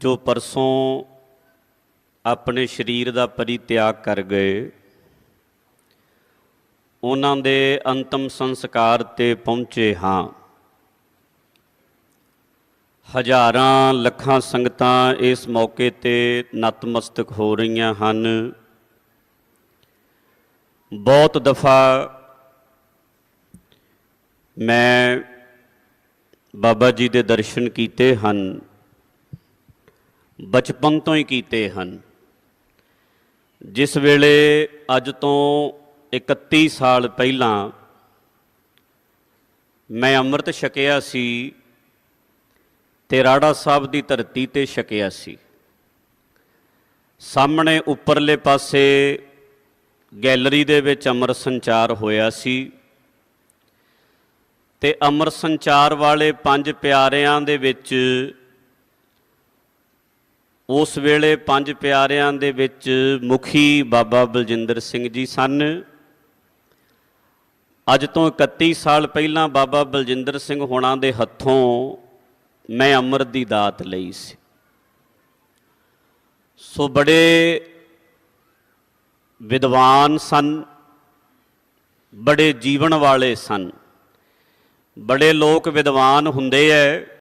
ਜੋ ਪਰਸੋਂ ਆਪਣੇ ਸਰੀਰ ਦਾ ਪਰਿਤਿਆਗ ਕਰ ਗਏ, ਉਹਨਾਂ ਦੇ ਅੰਤਮ ਸੰਸਕਾਰ ਤੇ ਪਹੁੰਚੇ ਹਾਂ। ਹਜ਼ਾਰਾਂ ਲੱਖਾਂ ਸੰਗਤਾਂ ਇਸ ਮੌਕੇ ਤੇ ਨਤਮਸਤਕ ਹੋ ਰਹੀਆਂ ਹਨ। ਬਹੁਤ ਦਫਾ ਮੈਂ ਬਾਬਾ ਜੀ ਦੇ ਦਰਸ਼ਨ ਕੀਤੇ ਹਨ। ਬਚਪਨ ਤੋਂ ਹੀ ਕੀਤੇ ਹਨ। ਜਿਸ ਵੇਲੇ ਅੱਜ ਤੋਂ 31 ਸਾਲ ਪਹਿਲਾਂ ਮੈਂ ਅੰਮ੍ਰਿਤ ਛਕਿਆ ਸੀ ਤੇ ਰਾੜਾ ਸਾਹਿਬ ਦੀ ਧਰਤੀ ਤੇ ਛਕਿਆ ਸੀ। ਸਾਹਮਣੇ ਉੱਪਰਲੇ ਪਾਸੇ ਗੈਲਰੀ ਦੇ ਵਿੱਚ ਅਮਰ ਸੰਚਾਰ ਹੋਇਆ ਸੀ ਤੇ ਅਮਰ ਸੰਚਾਰ ਵਾਲੇ ਪੰਜ ਪਿਆਰਿਆਂ ਦੇ ਵਿੱਚ ਉਸ ਵੇਲੇ ਪੰਜ ਪਿਆਰਿਆਂ ਦੇ ਵਿੱਚ ਮੁਖੀ ਬਾਬਾ ਬਲਜਿੰਦਰ ਸਿੰਘ ਜੀ ਸਨ। ਅੱਜ ਤੋਂ 31 ਸਾਲ ਪਹਿਲਾਂ ਬਾਬਾ ਬਲਜਿੰਦਰ ਸਿੰਘ ਹੋਣਾ ਦੇ ਹੱਥੋਂ ਮੈਂ ਅੰਮ੍ਰਿਤ ਦੀ ਦਾਤ ਲਈ ਸੀ। ਸੋ ਬੜੇ ਵਿਦਵਾਨ ਸਨ, ਬੜੇ ਜੀਵਨ ਵਾਲੇ ਸਨ। ਬੜੇ ਲੋਕ ਵਿਦਵਾਨ ਹੁੰਦੇ ਐ।